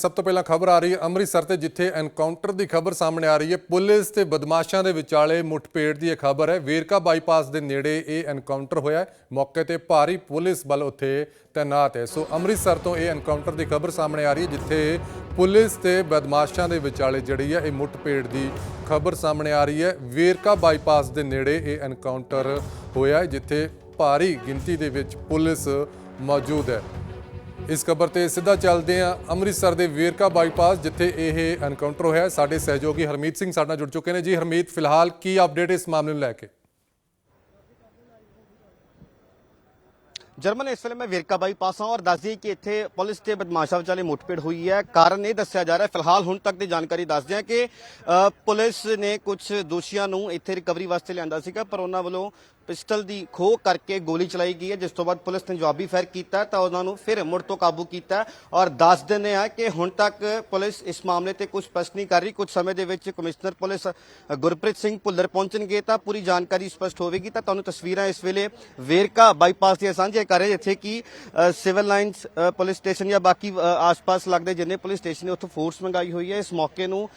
ਸਭ ਤੋਂ ਪਹਿਲਾਂ ਖਬਰ ਆ ਰਹੀ ਹੈ ਅੰਮ੍ਰਿਤਸਰ ਤੇ, ਜਿੱਥੇ ਐਨਕਾਊਂਟਰ ਦੀ ਖਬਰ ਸਾਹਮਣੇ ਆ ਰਹੀ ਹੈ। ਪੁਲਿਸ ਤੇ ਬਦਮਾਸ਼ਾਂ ਦੇ ਵਿਚਾਲੇ ਮੁੱਠਭੇੜ ਦੀ ਇਹ ਖਬਰ ਹੈ। ਵੇਰਕਾ ਬਾਈਪਾਸ ਦੇ ਨੇੜੇ ਇਹ ਐਨਕਾਊਂਟਰ ਹੋਇਆ ਹੈ। ਮੌਕੇ ਤੇ ਭਾਰੀ ਪੁਲਿਸ ਬਲ ਉੱਥੇ ਤੈਨਾਤ ਹੈ। ਸੋ ਅੰਮ੍ਰਿਤਸਰ ਤੋਂ ਇਹ ਐਨਕਾਊਂਟਰ ਦੀ ਖਬਰ ਸਾਹਮਣੇ ਆ ਰਹੀ ਹੈ, ਜਿੱਥੇ ਪੁਲਿਸ ਤੇ ਬਦਮਾਸ਼ਾਂ ਦੇ ਵਿਚਾਲੇ ਜਿਹੜੀ ਹੈ ਇਹ ਮੁੱਠਭੇੜ ਦੀ ਖਬਰ ਸਾਹਮਣੇ ਆ ਰਹੀ ਹੈ। ਵੇਰਕਾ ਬਾਈਪਾਸ ਦੇ ਨੇੜੇ ਇਹ ਐਨਕਾਊਂਟਰ ਹੋਇਆ ਹੈ, ਜਿੱਥੇ ਭਾਰੀ ਗਿਣਤੀ ਦੇ ਵਿੱਚ ਪੁਲਿਸ ਮੌਜੂਦ ਹੈ। ਇਸ ਖਬਰ ਤੇ ਸਿੱਧਾ ਚੱਲਦੇ ਹਾਂ ਅੰਮ੍ਰਿਤਸਰ ਦੇ ਵੇਰਕਾ ਬਾਈਪਾਸ, ਜਿੱਥੇ ਇਹ ਐਨਕਾਊਂਟਰ ਹੋਇਆ ਸਾਡੇ ਸਹਿਯੋਗੀ ਹਰਮੀਤ ਸਿੰਘ ਸਾਡੇ ਨਾਲ ਜੁੜ ਚੁੱਕੇ ਨੇ। ਜੀ ਹਰਮੀਤ, ਫਿਲਹਾਲ ਕੀ ਅਪਡੇਟ ਇਸ ਮਾਮਲੇ ਨੂੰ ਲੈ ਕੇ? ਜਰਮਨ ਇਸ ਵੇਲੇ ਮੈਂ ਵੇਰਕਾ ਬਾਈਪਾਸ ਹਾਂ ਔਰ ਦੱਸਦੀ ਕਿ ਇੱਥੇ ਪੁਲਿਸ ਤੇ ਬਦਮਾਸ਼ਾਂ ਵਿਚਾਲੇ ਮੁੱਠਭੇੜ ਹੋਈ ਹੈ। ਕਾਰਨ ਇਹ ਦੱਸਿਆ ਜਾ ਰਿਹਾ ਫਿਲਹਾਲ ਹੁਣ ਤੱਕ ਦੀ ਜਾਣਕਾਰੀ ਦੱਸਦੇ ਹਾਂ ਕਿ ਪੁਲਿਸ ਨੇ ਕੁਝ ਦੋਸ਼ੀਆਂ ਨੂੰ ਇੱਥੇ ਰਿਕਵਰੀ ਵਾਸਤੇ ਲਿਆਂਦਾ ਸੀਗਾ, ਪਰ ਉਹਨਾਂ ਵੱਲੋਂ ਪਿਸਟਲ ਦੀ ਖੋਹ ਕਰਕੇ ਗੋਲੀ ਚਲਾਈ ਗਈ ਹੈ, ਜਿਸ ਤੋਂ ਬਾਅਦ ਪੁਲਿਸ ਨੇ ਜਵਾਬੀ ਫਾਇਰ ਕੀਤਾ ਤਾਂ ਉਹਨਾਂ ਨੂੰ ਫਿਰ ਮੁੜ ਤੋਂ ਕਾਬੂ ਕੀਤਾ ਔਰ ਦੱਸ ਦਿੰਦੇ ਆ ਕਿ ਹੁਣ ਤੱਕ ਪੁਲਿਸ ਇਸ ਮਾਮਲੇ ਤੇ ਕੁਝ ਸਪਸ਼ਟ ਨਹੀਂ ਕਰ ਰਹੀ। ਕੁਝ ਸਮੇਂ ਦੇ ਵਿੱਚ ਕਮਿਸ਼ਨਰ ਪੁਲਿਸ ਗੁਰਪ੍ਰੀਤ ਸਿੰਘ ਭੁੱਲਰ ਪਹੁੰਚਣਗੇ ਤਾਂ ਪੂਰੀ ਜਾਣਕਾਰੀ ਸਪਸ਼ਟ ਹੋਵੇਗੀ। ਤਾਂ ਤੁਹਾਨੂੰ ਤਸਵੀਰਾਂ ਇਸ ਵੇਲੇ ਵੇਰਕਾ ਬਾਈਪਾਸ ਦੀਆਂ ਸਾਂਝੀਆਂ ਕਰ ਰਹੇ ਜਿੱਥੇ ਕਿ ਸਿਵਲ ਲਾਈਨਸ ਪੁਲਿਸ ਸਟੇਸ਼ਨ ਜਾਂ ਬਾਕੀ ਆਸ-ਪਾਸ ਲੱਗਦੇ ਜਿੰਨੇ ਪੁਲਿਸ ਸਟੇਸ਼ਨ ਨੇ ਉੱਥੋਂ ਫੋਰਸ ਮੰਗਾਈ ਹੋਈ ਹੈ। ਇਸ ਮੌਕੇ ਨੂੰ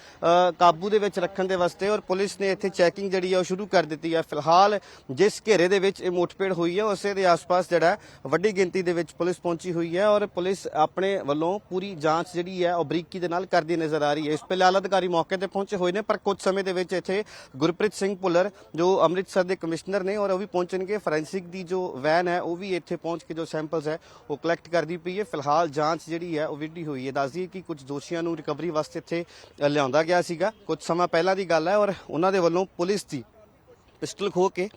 ਕਾਬੂ ਦੇ ਵਿੱਚ ਰੱਖਣ ਦੇ ਵਾਸਤੇ ਔਰ ਪੁਲਿਸ ਨੇ ਇੱਥੇ ਚੈਕਿੰਗ ਜਿਹੜੀ ਹੈ ਉਹ ਸ਼ੁਰੂ ਕਰ ਦਿੱਤੀ ਹੈ ਫਿਲਹਾਲ ਜਿਸ ਘੇਰੇ ਦੇ ਵਿੱਚ ਇਹ ਮੁੱਠਭੇੜ ਹੋਈ ਹੈ ਉਸੇ ਦੇ ਆਸ-ਪਾਸ ਜਿਹੜਾ ਵੱਡੀ ਗਿਣਤੀ ਦੇ ਵਿੱਚ ਪੁਲਿਸ ਪਹੁੰਚੀ ਹੋਈ ਹੈ ਔਰ ਪੁਲਿਸ ਆਪਣੇ ਵੱਲੋਂ ਪੂਰੀ ਜਾਂਚ ਜਿਹੜੀ ਹੈ ਉਹ ਬਰੀਕੀ ਦੇ ਨਾਲ ਕਰਦੀ ਨਜ਼ਰ ਆ ਰਹੀ ਹੈ। ਇਸ ਫਿਲਹਾਲ ਅਧਿਕਾਰੀ ਮੌਕੇ ਤੇ ਪਹੁੰਚੇ ਹੋਏ ਨੇ, ਪਰ ਕੁਝ ਸਮੇਂ ਦੇ ਵਿੱਚ ਇੱਥੇ ਗੁਰਪ੍ਰੀਤ ਸਿੰਘ ਭੁੱਲਰ, ਜੋ ਅੰਮ੍ਰਿਤਸਰ ਦੇ ਕਮਿਸ਼ਨਰ ਨੇ ਔਰ ਉਹ ਵੀ ਪਹੁੰਚਣਗੇ। ਫੋਰੈਂਸਿਕ ਦੀ ਜੋ ਵੈਨ ਹੈ, ਉਹ ਵੀ ਇੱਥੇ ਪਹੁੰਚ ਕੇ ਜੋ ਸੈਂਪਲਸ ਹੈ, ਉਹ ਕਲੈਕਟ ਕਰਦੀ ਪਈ ਹੈ। ਫਿਲਹਾਲ ਜਾਂਚ ਜਿਹੜੀ ਹੈ, ਉਹ ਵਿੱਢੀ ਹੋਈ ਹੈ। ਦੱਸਦੀ ਹੈ ਕਿ ਕੁਝ ਦੋਸ਼ੀਆਂ ਨੂੰ ਰਿਕਵਰੀ ਵਾਸਤੇ ਇੱਥੇ ਲਿਆਉਂਦਾ ਗਿਆ ਸੀਗਾ। ਕੁਝ ਸਮਾਂ ਪਹਿਲਾਂ ਦੀ ਗੱਲ ਹੈ ਔਰ ਉਹਨਾਂ ਦੇ ਵੱਲੋਂ ਪੁਲਿਸ ਦੀ ਪਿਸਟਲ ਖੋ ਕੇ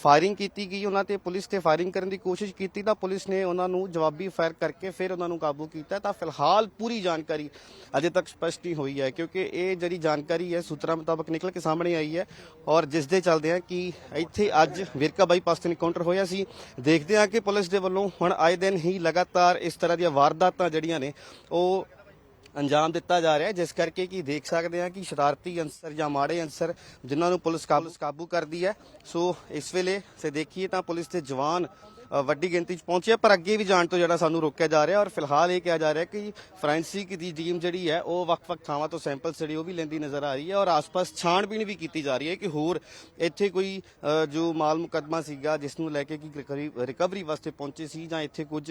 ਫਾਇਰਿੰਗ ਕੀਤੀ ਗਈ। ਉਹਨਾਂ ਤੇ ਪੁਲਿਸ ਤੇ ਫਾਇਰਿੰਗ ਕਰਨ ਦੀ ਕੋਸ਼ਿਸ਼ ਕੀਤੀ ਤਾਂ ਪੁਲਿਸ ਨੇ ਉਹਨਾਂ ਨੂੰ ਜਵਾਬੀ ਫਾਇਰ ਕਰਕੇ ਫਿਰ ਉਹਨਾਂ ਨੂੰ ਕਾਬੂ ਕੀਤਾ। ਤਾਂ ਫਿਲਹਾਲ ਪੂਰੀ ਜਾਣਕਾਰੀ ਅਜੇ ਤੱਕ ਸਪਸ਼ਟ ਨਹੀਂ ਹੋਈ ਹੈ, ਕਿਉਂਕਿ ਇਹ ਜਿਹੜੀ ਜਾਣਕਾਰੀ ਹੈ, ਸੂਤਰਾਂ ਮੁਤਾਬਕ ਨਿਕਲ ਕੇ ਸਾਹਮਣੇ ਆਈ ਹੈ ਔਰ ਜਿਸ ਦੇ ਚੱਲਦੇ ਆ ਕਿ ਇੱਥੇ ਅੱਜ ਵਿਰਕਾ ਬਾਈਪਾਸ ਤੇ ਇਨਕਾਊਂਟਰ ਹੋਇਆ ਸੀ। ਦੇਖਦੇ ਆ ਕਿ ਪੁਲਿਸ ਦੇ ਵੱਲੋਂ ਹੁਣ ਆਏ ਦਿਨ ਹੀ ਲਗਾਤਾਰ ਇਸ ਤਰ੍ਹਾਂ ਦੀਆਂ ਵਾਰਦਾਤਾਂ ਜਿਹੜੀਆਂ ਨੇ, ਉਹ ਅੰਜਾਮ ਦਿੱਤਾ ਜਾ ਰਿਹਾ ਹੈ, ਜਿਸ ਕਰਕੇ ਕਿ ਦੇਖ ਸਕਦੇ ਹਾਂ ਕਿ ਸ਼ਰਾਰਤੀ ਅੰਸਰ ਜਾਂ ਮਾੜੇ ਅੰਸਰ ਜਿਨ੍ਹਾਂ ਨੂੰ ਪੁਲਿਸ ਕਾਬੂ ਕਾਬੂ ਕਰਦੀ ਹੈ। ਸੋ ਇਸ ਵੇਲੇ ਸੇ ਦੇਖੀਏ ਤਾਂ ਪੁਲਿਸ ਦੇ ਜਵਾਨ ਵੱਡੀ ਗਿਣਤੀ 'ਚ ਪਹੁੰਚੇ ਆ, ਪਰ ਅੱਗੇ ਵੀ ਜਾਣ ਤੋਂ ਜਿਹੜਾ ਸਾਨੂੰ ਰੋਕਿਆ ਜਾ ਰਿਹਾ ਔਰ ਫਿਲਹਾਲ ਇਹ ਕਿਹਾ ਜਾ ਰਿਹਾ ਕਿ ਫੋਰੈਂਸਿਕ ਦੀ ਟੀਮ ਜਿਹੜੀ ਹੈ ਉਹ ਵੱਖ-ਵੱਖ ਥਾਵਾਂ ਤੋਂ ਸੈਂਪਲਸ ਜਿਹੜੀ ਉਹ ਵੀ ਲੈਂਦੀ ਨਜ਼ਰ ਆ ਰਹੀ ਹੈ ਔਰ ਆਸ-ਪਾਸ ਛਾਣਬੀਣ ਵੀ ਕੀਤੀ ਜਾ ਰਹੀ ਹੈ ਕਿ ਹੋਰ ਇੱਥੇ ਕੋਈ ਜੋ ਮਾਲ ਮੁਕੱਦਮਾ ਸੀਗਾ ਜਿਸ ਨੂੰ ਲੈ ਕੇ ਕਿ ਰਿਕਵਰੀ- ਵਾਸਤੇ ਪਹੁੰਚੇ ਸੀ ਜਾਂ ਇੱਥੇ ਕੁਝ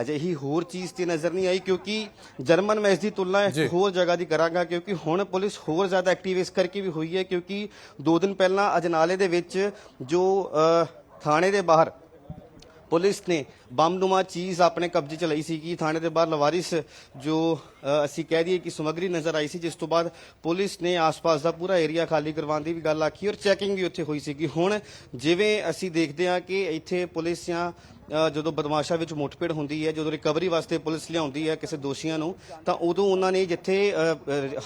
ਅਜਿਹੀ ਹੋਰ ਚੀਜ਼ ਤੇ ਨਜ਼ਰ ਨਹੀਂ ਆਈ ਕਿਉਂਕਿ ਜਰਮਨ ਮੈਂ ਇਸ ਦੀ ਤੁਲਨਾ ਹੋਰ ਜਗ੍ਹਾ ਦੀ ਕਰਾਂਗਾ ਕਿਉਂਕਿ ਹੁਣ ਪੁਲਿਸ ਹੋਰ ਜ਼ਿਆਦਾ ਐਕਟਿਵ ਇਸ ਕਰਕੇ ਵੀ ਹੋਈ ਹੈ ਕਿਉਂਕਿ ਦੋ ਦਿਨ ਪਹਿਲਾਂ ਅਜਨਾਲੇ ਦੇ ਵਿੱਚ ਜੋ ਥਾਣੇ ਦੇ ਬਾਹਰ ਪੁਲਿਸ ਨੇ ਬੰਬਨੁਮਾ ਚੀਜ਼ ਆਪਣੇ ਕਬਜ਼ੇ ਚ ਲਈ ਸੀ ਕਿ ਥਾਣੇ ਦੇ ਬਾਹਰ ਲਵਾਰਿਸ, ਜੋ ਅਸੀਂ ਕਹਿ ਦਈਏ ਕਿ ਸਮੱਗਰੀ ਨਜ਼ਰ ਆਈ ਸੀ, ਜਿਸ ਤੋਂ ਬਾਅਦ ਪੁਲਿਸ ਨੇ ਆਸ-ਪਾਸ ਦਾ ਪੂਰਾ ਏਰੀਆ ਖਾਲੀ ਕਰਵਾਉਣ ਦੀ ਵੀ ਗੱਲ ਆਖੀ ਔਰ ਚੈਕਿੰਗ ਵੀ ਉੱਥੇ ਹੋਈ ਸੀ ਕਿ ਹੁਣ ਜਿਵੇਂ ਅਸੀਂ ਦੇਖਦੇ ਹਾਂ ਕਿ ਇੱਥੇ ਪੁਲਿਸ ਜਾਂ ਜਦੋਂ ਬਦਮਾਸ਼ਾ ਵਿੱਚ ਮੁੱਠਭੇੜ ਹੁੰਦੀ ਹੈ, ਜਦੋਂ ਰਿਕਵਰੀ ਵਾਸਤੇ ਪੁਲਿਸ ਲਿਆਉਂਦੀ ਹੈ ਕਿਸੇ ਦੋਸ਼ੀਆਂ ਨੂੰ, ਤਾਂ ਉਦੋਂ ਉਹਨਾਂ ਨੇ ਜਿੱਥੇ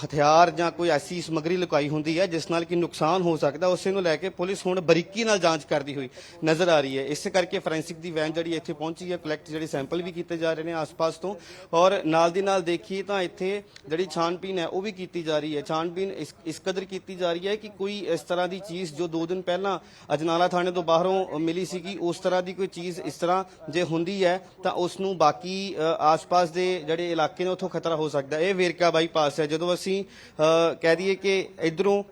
ਹਥਿਆਰ ਜਾਂ ਕੋਈ ਐਸੀ ਸਮੱਗਰੀ ਲੁਕਾਈ ਹੁੰਦੀ ਹੈ, ਜਿਸ ਨਾਲ ਕਿ ਨੁਕਸਾਨ ਹੋ ਸਕਦਾ, ਉਸੇ ਨੂੰ ਲੈ ਕੇ ਪੁਲਿਸ ਹੁਣ ਬਰੀਕੀ ਨਾਲ ਜਾਂਚ ਕਰਦੀ ਹੋਈ ਨਜ਼ਰ ਆ ਰਹੀ ਹੈ। ਇਸੇ ਕਰਕੇ ਫੋਰੈਂਸਿਕ ਦੀ ਵੈਨ ਜਿਹੜੀ ਇੱਥੇ ਪਹੁੰਚੀ ਹੈ ਕਲੈਕਟ ਜਿਹੜੇ ਸੈਂਪਲ ਵੀ ਕੀਤੇ ਜਾ ਰਹੇ ਨੇ ਆਸ-ਪਾਸ ਤੋਂ, ਔਰ ਨਾਲ ਦੀ ਨਾਲ ਦੇਖੀਏ ਤਾਂ ਇੱਥੇ ਜਿਹੜੀ ਛਾਣਬੀਨ ਹੈ, ਉਹ ਵੀ ਕੀਤੀ ਜਾ ਰਹੀ ਹੈ। ਛਾਣਬੀਨ ਇਸ ਇਸ ਕਦਰ ਕੀਤੀ ਜਾ ਰਹੀ ਹੈ ਕਿ ਕੋਈ ਇਸ ਤਰ੍ਹਾਂ ਦੀ ਚੀਜ਼ ਜੋ 2 ਦਿਨ ਪਹਿਲਾਂ ਅਜਨਾਲਾ ਥਾਣੇ ਤੋਂ ਬਾਹਰੋਂ ਮਿਲੀ ਸੀਗੀ, ਉਸ ਤਰ੍ਹਾਂ ਦੀ ਕੋਈ ਚੀਜ਼ ਇਸ ਤਰ੍ਹਾਂ ਜੇ ਹੁੰਦੀ ਹੈ, ਤਾਂ ਉਸ ਨੂੰ ਬਾਕੀ ਆਸ-ਪਾਸ ਦੇ ਜਿਹੜੇ ਇਲਾਕੇ ਨੇ ਉੱਥੋਂ ਖਤਰਾ ਹੋ ਸਕਦਾ। ਇਹ ਵੇਰਕਾ ਬਾਈਪਾਸ ਹੈ। ਜਦੋਂ ਅਸੀਂ ਕਹਿ ਦਈਏ ਕਿ ਇਧਰੋਂ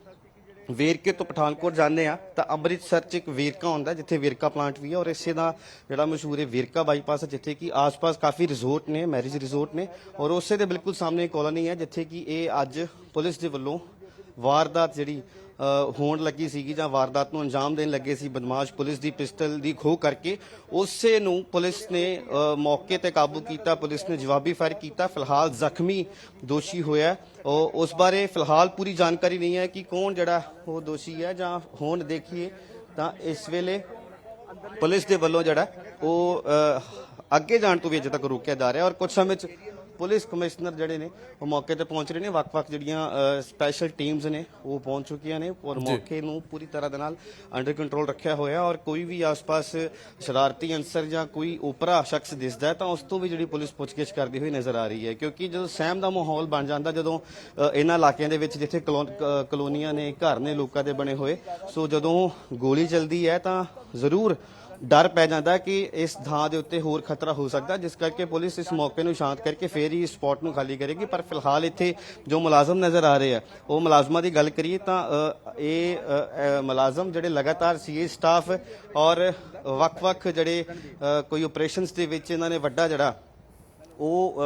ਵੇਰਕੇ ਤੋਂ ਪਠਾਨਕੋਟ ਜਾਂਦੇ ਆ ਤਾਂ ਅੰਮ੍ਰਿਤਸਰ ਚ ਇੱਕ ਵੇਰਕਾ ਹੁੰਦਾ, ਜਿੱਥੇ ਵੇਰਕਾ ਪਲਾਂਟ ਵੀ ਹੈ ਔਰ ਇਸੇ ਦਾ ਜਿਹੜਾ ਮਸ਼ਹੂਰ ਹੈ ਵੇਰਕਾ ਬਾਈਪਾਸ ਹੈ, ਜਿੱਥੇ ਕਿ ਆਸ-ਪਾਸ ਕਾਫੀ ਰਿਜ਼ੋਰਟ ਨੇ ਮੈਰਿਜ ਰਿਜ਼ੋਰਟ ਨੇ ਔਰ ਉਸੇ ਦੇ ਬਿਲਕੁਲ ਸਾਹਮਣੇ ਕੋਲੋਨੀ ਹੈ, ਜਿੱਥੇ ਕਿ ਇਹ ਅੱਜ ਪੁਲਿਸ ਦੇ ਵੱਲੋਂ ਵਾਰਦਾਤ ਜਿਹੜੀ ਹੋਣ ਲੱਗੀ ਸੀਗੀ ਜਾਂ ਵਾਰਦਾਤ ਨੂੰ ਅੰਜਾਮ ਦੇਣ ਲੱਗੇ ਸੀ ਬਦਮਾਸ਼ ਪੁਲਿਸ ਦੀ ਪਿਸਟਲ ਦੀ ਖੋਹ ਕਰਕੇ, ਉਸੇ ਨੂੰ ਪੁਲਿਸ ਨੇ ਮੌਕੇ ਤੇ ਕਾਬੂ ਕੀਤਾ, ਪੁਲਿਸ ਨੇ ਜਵਾਬੀ ਫਾਇਰ ਕੀਤਾ। ਫਿਲਹਾਲ ਜ਼ਖਮੀ ਦੋਸ਼ੀ ਹੋਇਆ ਉਹ ਉਸ ਬਾਰੇ ਫਿਲਹਾਲ ਪੂਰੀ ਜਾਣਕਾਰੀ ਨਹੀਂ ਹੈ ਕਿ ਕੌਣ ਜਿਹੜਾ ਉਹ ਦੋਸ਼ੀ ਹੈ ਜਾਂ ਹੋਣ ਦੇਖੀਏ ਤਾਂ ਇਸ ਵੇਲੇ ਪੁਲਿਸ ਦੇ ਵੱਲੋਂ ਜਿਹੜਾ ਉਹ ਅੱਗੇ ਜਾਣ ਤੋਂ ਵੀ ਅਜੇ ਤੱਕ ਰੋਕਿਆ ਜਾ ਰਿਹਾ ਔਰ ਕੁਝ ਸਮੇਂ ਚ ਪੁਲਿਸ ਕਮਿਸ਼ਨਰ ਜਿਹੜੇ ਨੇ ਉਹ ਮੌਕੇ ਤੇ ਪਹੁੰਚ ਰਹੇ ਨੇ। ਵੱਖ-ਵੱਖ ਜਿਹੜੀਆਂ ਸਪੈਸ਼ਲ ਟੀਮਸ ਨੇ ਉਹ ਪਹੁੰਚ ਚੁੱਕੀਆਂ ਨੇ ਔਰ ਮੌਕੇ ਨੂੰ ਪੂਰੀ ਤਰ੍ਹਾਂ ਦੇ ਨਾਲ ਅੰਡਰ ਕੰਟਰੋਲ ਰੱਖਿਆ ਹੋਇਆ ਔਰ ਕੋਈ ਵੀ ਆਸ-ਪਾਸ ਸ਼ਰਾਰਤੀ ਅੰਸਰ ਜਾਂ ਕੋਈ ਉਪਰਾ ਸ਼ਖਸ ਦਿਸਦਾ ਹੈ ਤਾਂ ਉਸ ਤੋਂ ਵੀ ਜਿਹੜੀ ਪੁਲਿਸ ਪੁੱਛਗਿੱਛ ਕਰਦੀ ਹੋਈ ਨਜ਼ਰ ਆ ਰਹੀ ਹੈ। ਕਿਉਂਕਿ ਜਦੋਂ ਸਹਿਮ ਦਾ ਮਾਹੌਲ ਬਣ ਜਾਂਦਾ ਜਦੋਂ ਇਹਨਾਂ ਇਲਾਕਿਆਂ ਦੇ ਵਿੱਚ ਜਿੱਥੇ ਕਲੋਨੀਆਂ ਨੇ ਘਰ ਨੇ ਲੋਕਾਂ ਦੇ ਬਣੇ ਹੋਏ ਸੋ ਜਦੋਂ ਗੋਲੀ ਚੱਲਦੀ ਹੈ ਤਾਂ ਜ਼ਰੂਰ ਡਰ ਪੈ ਜਾਂਦਾ ਕਿ ਇਸ ਥਾਂ ਦੇ ਉੱਤੇ ਹੋਰ ਖਤਰਾ ਹੋ ਸਕਦਾ, ਜਿਸ ਕਰਕੇ ਪੁਲਿਸ ਇਸ ਮੌਕੇ ਨੂੰ ਸ਼ਾਂਤ ਕਰਕੇ ਫੇਰ ਹੀ ਸਪੌਟ ਨੂੰ ਖਾਲੀ ਕਰੇਗੀ। ਪਰ ਫਿਲਹਾਲ ਇੱਥੇ ਜੋ ਮੁਲਾਜ਼ਮ ਨਜ਼ਰ ਆ ਰਹੇ ਆ, ਉਹ ਮੁਲਾਜ਼ਮਾਂ ਦੀ ਗੱਲ ਕਰੀਏ ਤਾਂ ਇਹ ਮੁਲਾਜ਼ਮ ਜਿਹੜੇ ਲਗਾਤਾਰ ਸੀਏ ਸਟਾਫ ਔਰ ਵੱਖ-ਵੱਖ ਜਿਹੜੇ ਕੋਈ ਆਪਰੇਸ਼ਨਸ ਦੇ ਵਿੱਚ ਇਹਨਾਂ ਨੇ ਵੱਡਾ ਜਿਹੜਾ, ਉਹ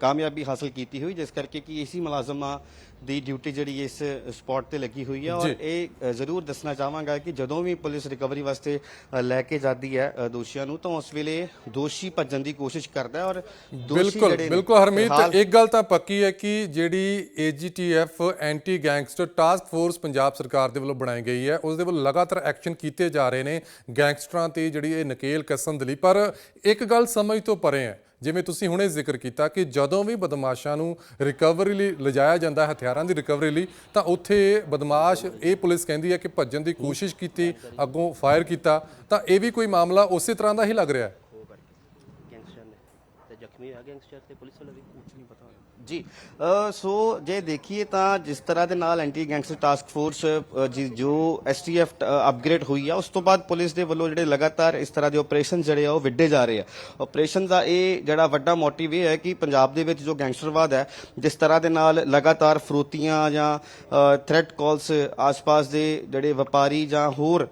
ਕਾਮਯਾਬੀ ਹਾਸਲ ਕੀਤੀ ਹੋਈ ਜਿਸ ਕਰਕੇ ਕਿ ਇਸੀ ਮੁਲਾਜ਼ਮਾਂ ਦੀ ਡਿਊਟੀ ਜਿਹੜੀ ਇਸ ਸਪੌਟ ਤੇ ਲੱਗੀ ਹੋਈ ਹੈ। ਔਰ। ਇਹ ਜ਼ਰੂਰ ਦੱਸਣਾ ਚਾਹਾਂਗਾ ਕਿ ਜਦੋਂ ਵੀ ਪੁਲਿਸ ਰਿਕਵਰੀ ਵਾਸਤੇ ਲੈ ਕੇ ਜਾਂਦੀ ਹੈ ਦੋਸ਼ੀਆਂ ਨੂੰ ਤਾਂ ਉਸ ਵੇਲੇ ਦੋਸ਼ੀ ਭੱਜਣ ਦੀ ਕੋਸ਼ਿਸ਼ ਕਰਦਾ ਹੈ। ਔਰ ਦੋਸ਼ੀ ਬਿਲਕੁਲ ਜਿਹੜੇ ਬਿਲਕੁਲ ਹਰਮੀਤ ਇੱਕ ਗੱਲ ਤਾਂ ਪੱਕੀ ਹੈ ਕਿ ਜਿਹੜੀ AGTF anti gangster task force Punjab ਸਰਕਾਰ ਦੇ ਵੱਲੋਂ ਬਣਾਈ ਗਈ ਹੈ ਉਸ ਦੇ ਵੱਲੋਂ ਲਗਾਤਾਰ ਐਕਸ਼ਨ ਕੀਤੇ ਜਾ ਰਹੇ ਨੇ ਗੈਂਗਸਟਰਾਂ ਤੇ ਜਿਹੜੀ ਇਹ ਨਕੇਲ ਕਸਣ ਦੇ ਲਈ। ਪਰ ਇੱਕ ਗੱਲ ਸਮਝ ਤੋਂ ਪਰੇ ਹੈ ਜਿਵੇਂ ਤੁਸੀਂ ਹੁਣੇ ਜ਼ਿਕਰ ਕੀਤਾ ਕਿ ਜਦੋਂ ਵੀ ਬਦਮਾਸ਼ਾਂ ਨੂੰ ਰਿਕਵਰੀ ਲਈ ਲਿਜਾਇਆ ਜਾਂਦਾ ਹੈ ਹਥਿਆਰਾਂ ਦੀ ਰਿਕਵਰੀ ਲਈ ਤਾਂ ਉੱਥੇ ਬਦਮਾਸ਼ ਇਹ ਪੁਲਿਸ ਕਹਿੰਦੀ ਹੈ ਕਿ ਭੱਜਣ ਦੀ ਕੋਸ਼ਿਸ਼ ਕੀਤੀ ਅੱਗੋਂ ਫਾਇਰ ਕੀਤਾ। ਤਾਂ ਇਹ ਵੀ ਕੋਈ ਮਾਮਲਾ ਉਸੇ ਤਰ੍ਹਾਂ ਦਾ ਹੀ ਲੱਗ ਰਿਹਾ ਹੈ? ਗੈਂਗਸਟਰ ਨੇ। ਤੇ ਜ਼ਖਮੀ ਹੋਇਆ ਗੈਂਗਸਟਰ ਤੇ ਪੁਲਿਸ ਵਾਲਾ ਵੀ? ਕੁਝ ਨਹੀਂ ਪਤਾ। ਜੀ ਸੋ ਜੇ ਦੇਖੀਏ ਤਾਂ ਜਿਸ ਤਰ੍ਹਾਂ ਦੇ ਨਾਲ ਐਂਟੀ ਗੈਂਗਸਟਰ ਟਾਸਕ ਫੋਰਸ ਜੀ- ਜੋ ਐਸਟੀਐਫ ਅਪਗ੍ਰੇਡ ਹੋਈ ਆ, ਉਸ ਤੋਂ ਬਾਅਦ ਪੁਲਿਸ ਦੇ ਵੱਲੋਂ ਜਿਹੜੇ ਲਗਾਤਾਰ ਇਸ ਤਰ੍ਹਾਂ ਦੇ ਆਪਰੇਸ਼ਨ ਜਿਹੜੇ ਆ, ਉਹ ਵਿੱਢੇ ਜਾ ਰਹੇ ਆ। ਆਪਰੇਸ਼ਨ ਦਾ ਇਹ ਜਿਹੜਾ ਵੱਡਾ ਮੋਟਿਵ ਇਹ ਹੈ ਕਿ ਪੰਜਾਬ ਦੇ ਵਿੱਚ ਜੋ ਗੈਂਗਸਟਰਵਾਦ ਹੈ, ਜਿਸ ਤਰ੍ਹਾਂ ਦੇ ਨਾਲ ਲਗਾਤਾਰ ਫਰੋਤੀਆਂ ਜਾਂ ਥ੍ਰੈਟ ਕਾਲਸ ਆਸ-ਪਾਸ ਦੇ ਜਿਹੜੇ ਵਪਾਰੀ ਜਾਂ ਹੋਰ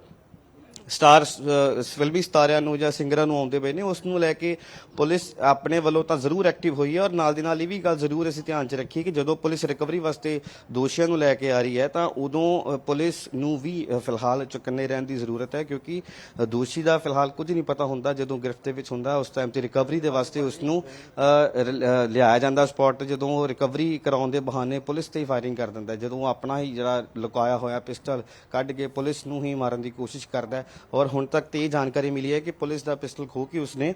ਸਟਾਰ ਫਿਲਮੀ ਸਤਾਰਿਆਂ ਨੂੰ ਜਾਂ ਸਿੰਗਰਾਂ ਨੂੰ ਆਉਂਦੇ ਪਏ ਨੇ, ਉਸ ਨੂੰ ਲੈ ਕੇ ਪੁਲਿਸ ਆਪਣੇ ਵੱਲੋਂ ਤਾਂ ਜ਼ਰੂਰ ਐਕਟਿਵ ਹੋਈ ਹੈ ਔਰ ਨਾਲ ਦੀ ਨਾਲ ਇਹ ਵੀ ਗੱਲ ਜ਼ਰੂਰ ਅਸੀਂ ਧਿਆਨ 'ਚ ਰੱਖੀਏ ਕਿ ਜਦੋਂ ਪੁਲਿਸ ਰਿਕਵਰੀ ਵਾਸਤੇ ਦੋਸ਼ੀਆਂ ਨੂੰ ਲੈ ਕੇ ਆ ਰਹੀ ਹੈ, ਤਾਂ ਉਦੋਂ ਪੁਲਿਸ ਨੂੰ ਵੀ ਫਿਲਹਾਲ ਚੁਕੰਨੇ ਰਹਿਣ ਦੀ ਜ਼ਰੂਰਤ ਹੈ ਕਿਉਂਕਿ ਦੋਸ਼ੀ ਦਾ ਫਿਲਹਾਲ ਕੁਝ ਨਹੀਂ ਪਤਾ ਹੁੰਦਾ ਜਦੋਂ ਗ੍ਰਿਫਤ ਦੇ ਵਿੱਚ ਹੁੰਦਾ, ਉਸ ਟਾਈਮ ਤੇ ਰਿਕਵਰੀ ਦੇ ਵਾਸਤੇ ਉਸ ਨੂੰ ਲਿਆਇਆ ਜਾਂਦਾ ਸਪੌਟ ਤੇ ਜਦੋਂ ਉਹ ਰਿਕਵਰੀ ਕਰਾਉਣ ਦੇ ਬਹਾਨੇ ਪੁਲਿਸ ਤੇ ਹੀ ਫਾਇਰਿੰਗ ਕਰ ਦਿੰਦਾ ਜਦੋਂ ਉਹ ਆਪਣਾ ਹੀ ਜਿਹੜਾ ਲੁਕਾਇਆ ਹੋਇਆ ਪਿਸਟਲ ਕੱਢ ਕੇ ਪੁਲਿਸ ਨੂੰ ਹੀ ਮਾਰਨ ਦੀ ਕੋਸ਼ਿਸ਼ ਕਰਦਾ ਔਰ ਹੁਣ ਤੱਕ ਤੇ ਇਹ ਜਾਣਕਾਰੀ ਮਿਲੀ ਹੈ ਕਿ ਪੁਲਿਸ ਦਾ ਪਿਸਟਲ ਖੋ ਕੇ ਉਸਨੇ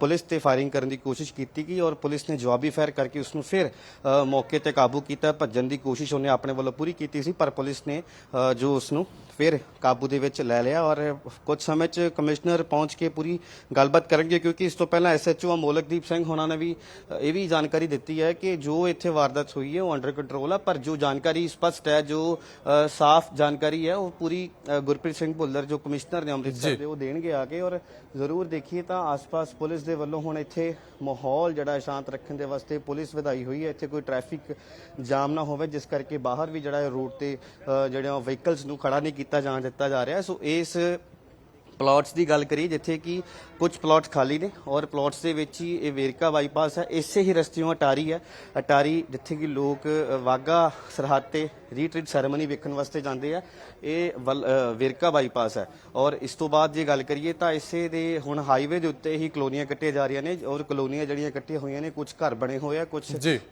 ਪੁਲਿਸ ਤੇ ਫਾਇਰਿੰਗ ਕਰਨ ਦੀ ਕੋਸ਼ਿਸ਼ ਕੀਤੀ ਗਈ ਔਰ ਪੁਲਿਸ ਨੇ ਜਵਾਬੀ ਫਾਇਰ ਕਰਕੇ ਉਸ ਨੂੰ ਫਿਰ ਅ, ਮੌਕੇ ਤੇ ਕਾਬੂ ਕੀਤਾ ਭੱਜਣ ਦੀ ਕੋਸ਼ਿਸ਼ ਉਹਨੇ ਆਪਣੇ ਵੱਲੋਂ ਪੂਰੀ ਕੀਤੀ ਸੀ ਪਰ ਪੁਲਿਸ ਨੇ ਅ, ਜੋ ਉਸ ਨੂੰ ਫਿਰ ਕਾਬੂ ਦੇ ਵਿੱਚ ਲੈ ਲਿਆ ਔਰ ਕੁਝ ਸਮੇਂ ਚ ਕਮਿਸ਼ਨਰ ਪਹੁੰਚ ਕੇ ਪੂਰੀ ਗੱਲਬਾਤ ਕਰਨਗੇ ਕਿਉਂਕਿ ਇਸ ਤੋਂ ਪਹਿਲਾਂ ਐਸਐਚਓ ਮੋਲਕਦੀਪ ਸਿੰਘ ਹੋਣਾ ਨੇ ਵੀ ਇਹ ਵੀ ਜਾਣਕਾਰੀ ਦਿੱਤੀ ਹੈ ਕਿ ਜੋ ਇੱਥੇ ਵਾਰਦਾਤ ਹੋਈ ਹੈ ਉਹ ਅੰਡਰ ਕੰਟਰੋਲ ਹੈ ਪਰ ਜੋ ਜਾਣਕਾਰੀ ਸਪਸ਼ਟ ਹੈ ਜੋ ਸਾਫ਼ ਜਾਣਕਾਰੀ ਹੈ ਉਹ ਪੂਰੀ ਗੁਰਪ੍ਰੀਤ ਸਿੰਘ ਭੁੱਲਰ ਜੋ ਕਮਿਸ਼ਨਰ ਨੇ ਅੰਮ੍ਰਿਤਸਰ ਦੇ ਉਹ ਦੇਣਗੇ ਆ ਕੇ ਔਰ ਜ਼ਰੂਰ ਦੇਖੀਏ ਤਾਂ ਆਸ-ਪਾਸ ਪੁਲਿਸ ਦੇ ਵੱਲੋਂ ਹੁਣ ਇੱਥੇ ਮਾਹੌਲ ਜਿਹੜਾ ਸ਼ਾਂਤ ਰੱਖਣ ਦੇ ਵਾਸਤੇ ਪੁਲਿਸ ਵਧਾਈ ਹੋਈ ਹੈ। ਇੱਥੇ ਕੋਈ ਟ੍ਰੈਫਿਕ ਜਾਮ ਨਾ ਹੋਵੇ ਜਿਸ ਕਰਕੇ ਬਾਹਰ ਵੀ ਜਿਹੜਾ ਰੋਡ ਤੇ ਜਿਹੜੇ ਵਹੀਕਲਸ ਨੂੰ ਖੜਾ ਨਹੀਂ ਕੀਤਾ ਜਾਣ ਦਿੱਤਾ ਜਾ ਰਿਹਾ ਸੋ ਇਸ ਪਲਾਟਸ ਦੀ ਗੱਲ ਕਰੀਏ ਜਿੱਥੇ ਕਿ ਕੁਝ ਪਲਾਟ ਖਾਲੀ ਨੇ ਔਰ ਪਲਾਟਸ ਦੇ ਵਿੱਚ ਹੀ ਇਹ ਵੇਰਕਾ ਬਾਈਪਾਸ ਹੈ। ਇਸੇ ਹੀ ਰਸਤਿਓਂ ਅਟਾਰੀ ਹੈ। ਅਟਾਰੀ ਜਿੱਥੇ ਕਿ ਲੋਕ ਵਾਗਾ ਸਰਹੱਦ ਤੇ ਰੀਟਰੀਟ ਸੈਰੇਮਨੀ ਵੇਖਣ ਵਾਸਤੇ ਜਾਂਦੇ ਆ। ਇਹ ਵੇਰਕਾ ਬਾਈਪਾਸ ਹੈ। ਔਰ ਇਸ ਤੋਂ ਬਾਅਦ ਜੇ ਗੱਲ ਕਰੀਏ ਤਾਂ ਇਸੇ ਦੇ ਹੁਣ ਹਾਈਵੇ ਦੇ ਉੱਤੇ ਹੀ ਕਲੋਨੀਆਂ ਕੱਟੀਆਂ ਜਾ ਰਹੀਆਂ ਨੇ ਔਰ ਕਲੋਨੀਆਂ ਜਿਹੜੀਆਂ ਕੱਟੀਆਂ ਹੋਈਆਂ ਨੇ ਕੁਝ ਘਰ ਬਣੇ ਹੋਏ ਆ ਕੁਝ।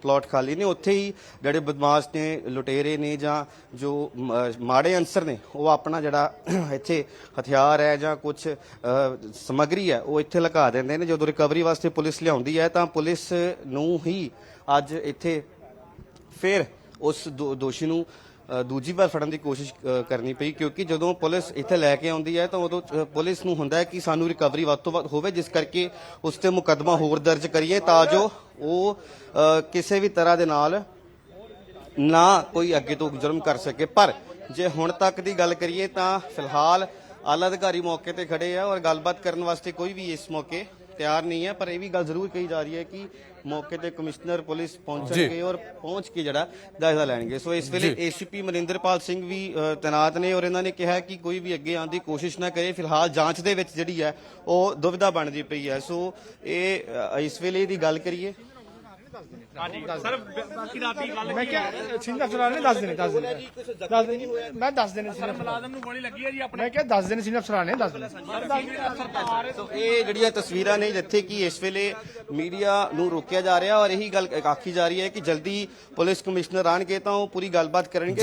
ਪਲਾਟ ਖਾਲੀ ਨੇ। ਉੱਥੇ ਹੀ ਜਿਹੜੇ ਬਦਮਾਸ਼ ਨੇ ਲੁਟੇਰੇ ਨੇ ਜਾਂ ਜੋ ਮਾੜੇ ਅਨਸਰ ਨੇ ਉਹ ਆਪਣਾ ਜਿਹੜਾ ਇੱਥੇ ਹਥਿਆਰ ਹੈ ਜਾਂ ਕੁਝ ਸਮਗਰੀ ਹੈ, ਉਹ ਇੱਥੇ ਲਗਾ ਦਿੰਦੇ ਨੇ। ਜਦੋਂ ਰਿਕਵਰੀ ਵਾਸਤੇ ਪੁਲਿਸ ਲਿਆਉਂਦੀ ਹੈ, ਤਾਂ ਪੁਲਿਸ ਨੂੰ ਹੀ ਅੱਜ ਇੱਥੇ ਫਿਰ ਉਸ ਦੋ- ਦੋਸ਼ੀ ਨੂੰ ਦੂਜੀ ਵਾਰ ਫੜਨ ਦੀ ਕੋਸ਼ਿਸ਼ ਕਰਨੀ ਪਈ। ਕਿਉਂਕਿ ਜਦੋਂ ਪੁਲਿਸ ਇੱਥੇ ਲੈ ਕੇ ਆਉਂਦੀ ਹੈ, ਤਾਂ ਉਦੋਂ ਪੁਲਿਸ ਨੂੰ ਹੁੰਦਾ ਹੈ ਕਿ ਸਾਨੂੰ ਰਿਕਵਰੀ ਵੱਧ ਤੋਂ ਵੱਧ ਹੋਵੇ, ਜਿਸ ਕਰਕੇ ਉਸ ਤੇ ਮੁਕੱਦਮਾ ਹੋਰ ਦਰਜ ਕਰੀਏ, ਤਾਂ ਜੋ ਉਹ ਕਿਸੇ ਵੀ ਤਰ੍ਹਾਂ ਦੇ ਨਾਲ ਨਾ ਕੋਈ ਅੱਗੇ ਤੋਂ ਜੁਰਮ ਕਰ ਸਕੇ। ਪਰ ਜੇ ਹੁਣ ਤੱਕ ਦੀ ਗੱਲ ਕਰੀਏ, ਤਾਂ ਫਿਲਹਾਲ ਆਲਾ ਅਧਿਕਾਰੀ ਮੌਕੇ ਤੇ ਖੜੇ ਆ ਔਰ ਗੱਲਬਾਤ ਕਰਨ ਵਾਸਤੇ ਕੋਈ ਵੀ ਇਸ ਮੌਕੇ ਤਿਆਰ ਨਹੀਂ ਹੈ ਪਰ ਇਹ ਵੀ ਗੱਲ ਜ਼ਰੂਰ ਕਹੀ ਜਾ ਰਹੀ ਹੈ ਕਿ ਮੌਕੇ ਤੇ ਕਮਿਸ਼ਨਰ ਪੁਲਿਸ ਪਹੁੰਚਣਗੇ ਔਰ ਪਹੁੰਚ ਕੇ ਜਿਹੜਾ ਜਾਇਜ਼ਾ ਲੈਣਗੇ। ਸੋ ਇਸ ਵੇਲੇ ਏਸੀਪੀ ਮਨਿੰਦਰਪਾਲ ਸਿੰਘ ਵੀ ਤੈਨਾਤ ਨੇ ਔਰ ਇਹਨਾਂ ਨੇ ਕਿਹਾ ਕਿ ਕੋਈ ਵੀ ਅੱਗੇ ਆਉਣ ਦੀ ਕੋਸ਼ਿਸ਼ ਨਾ ਕਰੇ। ਫਿਲਹਾਲ ਜਾਂਚ ਦੇ ਵਿੱਚ ਜਿਹੜੀ ਹੈ ਉਹ ਦੁਵਿਧਾ ਬਣਦੀ ਪਈ ਹੈ। ਸੋ ਇਹ ਇਸ ਵੇਲੇ ਦੀ ਗੱਲ ਕਰੀਏ। ਮੈਂ ਕਿਹਾ ਸਿੰਧਾ ਅਫਸਰਾਂ ਨੇ 10 ਦਿਨ 10 ਦਿਨ 10 ਦਿਨ ਮੈਂ 10 ਦਿਨ ਸਿੰਧਾ ਮੁਲਾਜ਼ਮ ਨੂੰ ਗੋਲੀ ਲੱਗੀ ਹੈ ਜੀ ਆਪਣੇ ਮੈਂ ਕਿਹਾ 10 ਦਿਨ ਸਿੰਧਾ ਅਫਸਰਾਂ ਨੇ 10 ਦਿਨ ਸੋ ਇਹ ਜਿਹੜੀਆਂ ਤਸਵੀਰਾਂ ਨੇ ਜਿੱਥੇ ਕਿ ਇਸ ਵੇਲੇ ਮੀਡੀਆ ਨੂੰ ਰੋਕਿਆ ਜਾ ਰਿਹਾ ਔਰ ਇਹੀ ਗੱਲ ਆਖੀ ਜਾ ਰਹੀ ਹੈ ਕਿ ਜਲਦੀ ਪੁਲਿਸ ਕਮਿਸ਼ਨਰ ਆਣਗੇ ਤਾਂ ਉਹ ਪੂਰੀ ਗੱਲਬਾਤ ਕਰਨਗੇ।